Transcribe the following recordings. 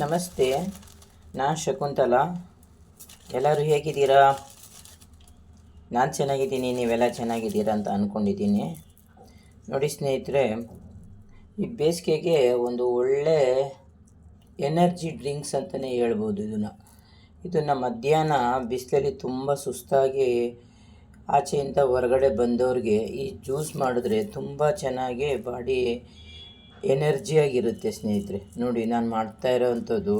ನಮಸ್ತೆ, ನಾನು ಶಕುಂತಲ. ಎಲ್ಲರೂ ಹೇಗಿದ್ದೀರಾ? ನಾನು ಚೆನ್ನಾಗಿದ್ದೀನಿ, ನೀವೆಲ್ಲ ಚೆನ್ನಾಗಿದ್ದೀರಾ ಅಂತ ಅಂದ್ಕೊಂಡಿದ್ದೀನಿ ನೋಡಿ ಸ್ನೇಹಿತರೆ, ಈ ಬೇಸಿಗೆಗೆ ಒಂದು ಒಳ್ಳೆ ಎನರ್ಜಿ ಡ್ರಿಂಕ್ಸ್ ಅಂತಲೇ ಹೇಳ್ಬೋದು ಇದನ್ನು. ಇದನ್ನು ಮಧ್ಯಾಹ್ನ ಬಿಸಿಲಲ್ಲಿ ತುಂಬ ಸುಸ್ತಾಗಿ ಆಚೆಯಿಂದ ಹೊರಗಡೆ ಬಂದವ್ರಿಗೆ ಈ ಜ್ಯೂಸ್ ಮಾಡಿದ್ರೆ ತುಂಬ ಚೆನ್ನಾಗಿ ಬಾಡಿ ಎನರ್ಜಿಯಾಗಿರುತ್ತೆ ಸ್ನೇಹಿತರೆ. ನೋಡಿ, ನಾನು ಮಾಡ್ತಾ ಇರೋವಂಥದ್ದು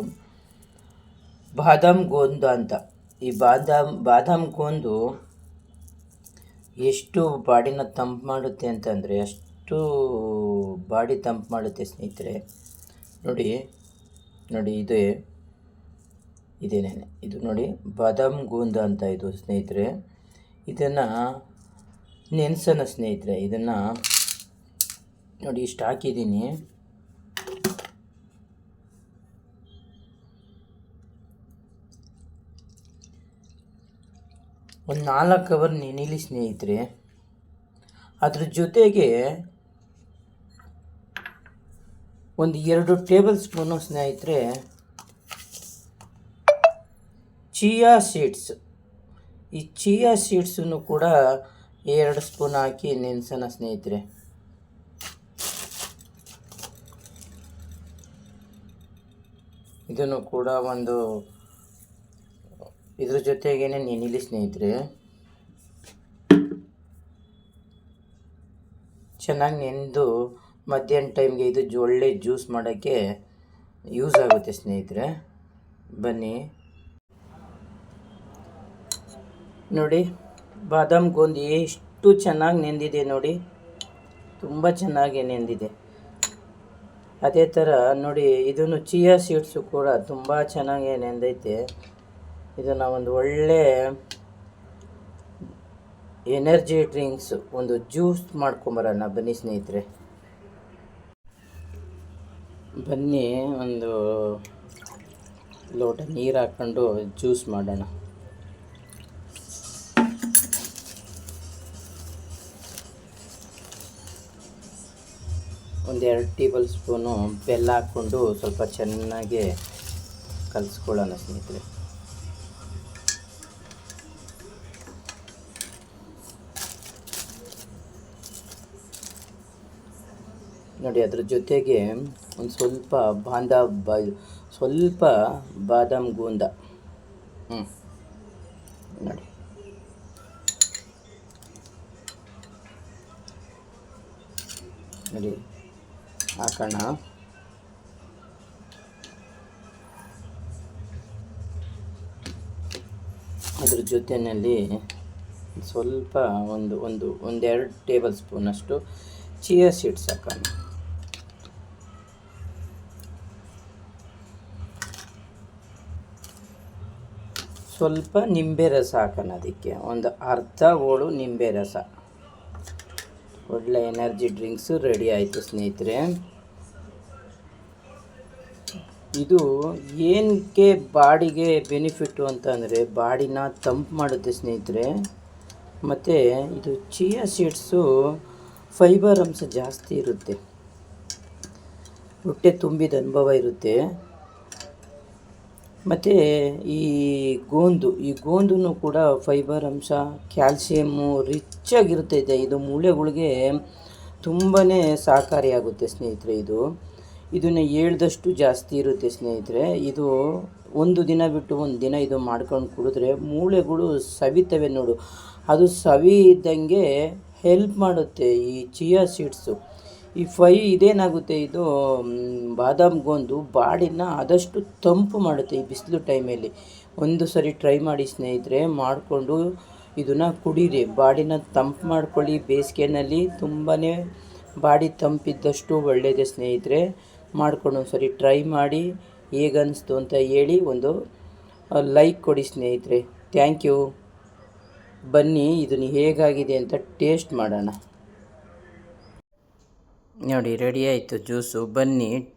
ಬಾದಾಮ್ ಗೋಂದು ಅಂತ. ಈ ಬಾದಾಮ್ ಬಾದಾಮ್ ಗೋಂದು ಎಷ್ಟು ಬಾಡಿನ ತಂಪು ಮಾಡುತ್ತೆ ಅಂತಂದರೆ ಅಷ್ಟು ಬಾಡಿ ತಂಪು ಮಾಡುತ್ತೆ ಸ್ನೇಹಿತರೆ. ನೋಡಿ ನೋಡಿ, ಇದೇ ಇದೇನೇನೆ ಇದು ನೋಡಿ ಬಾದಾಮ್ ಗೋಂದ ಅಂತ ಇದು ಸ್ನೇಹಿತರೆ. ಇದನ್ನು ನೆನೆಸೋಣ ಸ್ನೇಹಿತರೆ, ಇದನ್ನು ನೋಡಿ, ಇಷ್ಟು ಹಾಕಿದ್ದೀನಿ. ಒಂದು ನಾಲ್ಕು ಕವರ್ ನೀಲಿ ಸ್ನೇಹಿತರೆ, ಅದ್ರ ಜೊತೆಗೆ ಒಂದು ಎರಡು ಟೇಬಲ್ ಸ್ಪೂನು ಸ್ನೇಹಿತರೆ, ಚಿಯಾ ಸೀಡ್ಸ್. ಈ ಚಿಯಾ ಸೀಡ್ಸನ್ನು ಕೂಡ ಎರಡು ಸ್ಪೂನ್ ಹಾಕಿ ನೆನೆಸೋಣ ಸ್ನೇಹಿತರೆ. ಇದನ್ನು ಕೂಡ ಒಂದು, ಇದ್ರ ಜೊತೆಗೇನೆ ನೆನಿಲಿ ಸ್ನೇಹಿತರೆ. ಚೆನ್ನಾಗಿ ನೆನೆದು ಮಧ್ಯಾಹ್ನ ಟೈಮ್ಗೆ ಇದು ಒಳ್ಳೆ ಜ್ಯೂಸ್ ಮಾಡೋಕ್ಕೆ ಯೂಸ್ ಆಗುತ್ತೆ ಸ್ನೇಹಿತರೆ. ಬನ್ನಿ. ನೋಡಿ ಬಾದಾಮ್ ಗೋಂದಿ ಎಷ್ಟು ಚೆನ್ನಾಗಿ ನೆಂದಿದೆ ನೋಡಿ. ತುಂಬ ಚೆನ್ನಾಗಿ ನೆಂದಿದೆ. ಅದೇ ಥರ ನೋಡಿ, ಇದನ್ನು ಚಿಯಾ ಸೀಡ್ಸು ಕೂಡ ತುಂಬ ಚೆನ್ನಾಗಿ ನೆಂದೈತೆ. ಇದನ್ನು ಒಂದು ಒಳ್ಳೆ ಎನರ್ಜಿ ಡ್ರಿಂಕ್ಸ್, ಒಂದು ಜ್ಯೂಸ್ ಮಾಡ್ಕೊಂಬರೋಣ ಬನ್ನಿ ಸ್ನೇಹಿತರೆ. ಬನ್ನಿ, ಒಂದು ಲೋಟ ನೀರು ಹಾಕ್ಕೊಂಡು ಜ್ಯೂಸ್ ಮಾಡೋಣ. ಒಂದೆರಡು ಟೇಬಲ್ ಸ್ಪೂನು ಬೆಲ್ಲ ಹಾಕ್ಕೊಂಡು ಸ್ವಲ್ಪ ಚೆನ್ನಾಗಿ ಕಲಿಸ್ಕೊಳ್ಳೋಣ ಸ್ನೇಹಿತರೆ. ನೋಡಿ, ಅದ್ರ ಜೊತೆಗೆ ಒಂದು ಸ್ವಲ್ಪ ಬಾಂದ ಬ, ಸ್ವಲ್ಪ ಬಾದಾಮ್ ಗೂಂದ. ಹ್ಞೂ ನೋಡಿ. ನೋಡಿ. ಹಾಕೋಣ. ಅದ್ರ ಜೊತೆಯಲ್ಲಿ ಸ್ವಲ್ಪ ಒಂದು ಒಂದು, ಒಂದೆರಡು ಟೇಬಲ್ ಸ್ಪೂನಷ್ಟು ಚಿಯಾ ಸೀಡ್ಸ್ ಹಾಕೋಣ. ಸ್ವಲ್ಪ ನಿಂಬೆ ರಸ ಹಾಕೋಣ ಅದಕ್ಕೆ. ಒಂದು ಅರ್ಧ ಹೋಳು ನಿಂಬೆ ರಸ. ಒಳ್ಳೆ ಎನರ್ಜಿ ಡ್ರಿಂಕ್ಸು ರೆಡಿ ಆಯಿತು ಸ್ನೇಹಿತರೆ. ಇದು ಏನಕ್ಕೆ ಬಾಡಿಗೆ ಬೆನಿಫಿಟ್ಟು ಅಂತಂದರೆ ಬಾಡಿನ ತಂಪು ಮಾಡುತ್ತೆ ಸ್ನೇಹಿತರೆ. ಮತ್ತು ಇದು ಚಿಯಾ ಸೀಡ್ಸು ಫೈಬರ್ ಅಂಶ ಜಾಸ್ತಿ ಇರುತ್ತೆ. ಹೊಟ್ಟೆ ತುಂಬಿದ ಅನುಭವ ಇರುತ್ತೆ. ಮತ್ತು ಈ ಗೋಂದು ಈ ಗೋಂದು ಕೂಡ ಫೈಬರ್ ಅಂಶ ಕ್ಯಾಲ್ಸಿಯಮ್ಮು ರಿಚ್ ಆಗಿರುತ್ತೆ ಇದು ಮೂಳೆಗಳಿಗೆ ತುಂಬಾ ಸಹಕಾರಿಯಾಗುತ್ತೆ ಸ್ನೇಹಿತರೆ ಇದು. ಇದನ್ನು ಹೇಳ್ದಷ್ಟು ಜಾಸ್ತಿ ಇರುತ್ತೆ ಸ್ನೇಹಿತರೆ. ಇದು ಒಂದು ದಿನ ಬಿಟ್ಟು ಒಂದು ದಿನ ಇದು ಮಾಡ್ಕೊಂಡು ಕುಡಿದ್ರೆ ಮೂಳೆಗಳು ಸವಿತವೆ ನೋಡು. ಅದು ಸವಿ ಇದ್ದಂಗೆ ಹೆಲ್ಪ್ ಮಾಡುತ್ತೆ ಈ ಚಿಯಾ ಸೀಡ್ಸು. ಈ ಫೈ ಇದೇನಾಗುತ್ತೆ? ಇದು ಬಾದಾಮಿ ಬಾದಾಮ್ ಗೋಂದು ಬಾಡಿನ ಆದಷ್ಟು ತಂಪು ಮಾಡುತ್ತೆ ಈ ಬಿಸಿಲು ಟೈಮಲ್ಲಿ. ಒಂದು ಸರಿ ಟ್ರೈ ಮಾಡಿ ಸ್ನೇಹಿತರೆ, ಮಾಡಿಕೊಂಡು ಇದನ್ನು ಕುಡೀರಿ. ಬಾಡಿನ ತಂಪು ಮಾಡ್ಕೊಳ್ಳಿ. ಬೇಸಿಗೆನಲ್ಲಿ ತುಂಬಾ ಬಾಡಿ ತಂಪಿದ್ದಷ್ಟು ಒಳ್ಳೆಯದೇ ಸ್ನೇಹಿತರೆ. ಮಾಡ್ಕೊಂಡು ಒಂದು ಸರಿ ಟ್ರೈ ಮಾಡಿ ಹೇಗನ್ನಿಸ್ತು ಅಂತ ಹೇಳಿ ಒಂದು ಲೈಕ್ ಕೊಡಿ ಸ್ನೇಹಿತರೆ. Thank you. ಬನ್ನಿ, ಇದನ್ನು ಹೇಗಾಗಿದೆ ಅಂತ ಟೇಸ್ಟ್ ಮಾಡೋಣ. ನೋಡಿ ರೆಡಿ ಆಯಿತು ಜ್ಯೂಸು. ಬನ್ನಿ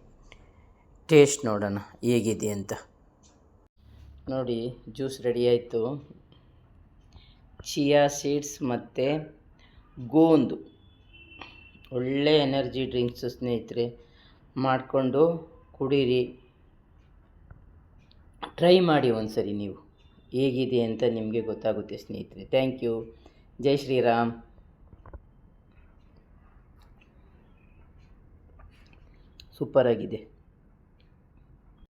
ಟೇಸ್ಟ್ ನೋಡೋಣ ಹೇಗಿದೆ ಅಂತ. ನೋಡಿ, ಜ್ಯೂಸ್ ರೆಡಿ ಆಯಿತು. ಚಿಯಾ ಸೀಡ್ಸ್ ಮತ್ತು ಗೋಂದು. ಒಳ್ಳೆ ಎನರ್ಜಿ ಡ್ರಿಂಕ್ಸು ಸ್ನೇಹಿತರೆ, ಮಾಡಿಕೊಂಡು ಕುಡೀರಿ. ಟ್ರೈ ಮಾಡಿ ಒಂದು ಸರಿ ನೀವು. ಹೇಗಿದೆ ಅಂತ ನಿಮಗೆ ಗೊತ್ತಾಗುತ್ತೆ ಸ್ನೇಹಿತರೆ. Thank you Jai Shriram. ಸೂಪರಾಗಿದೆ.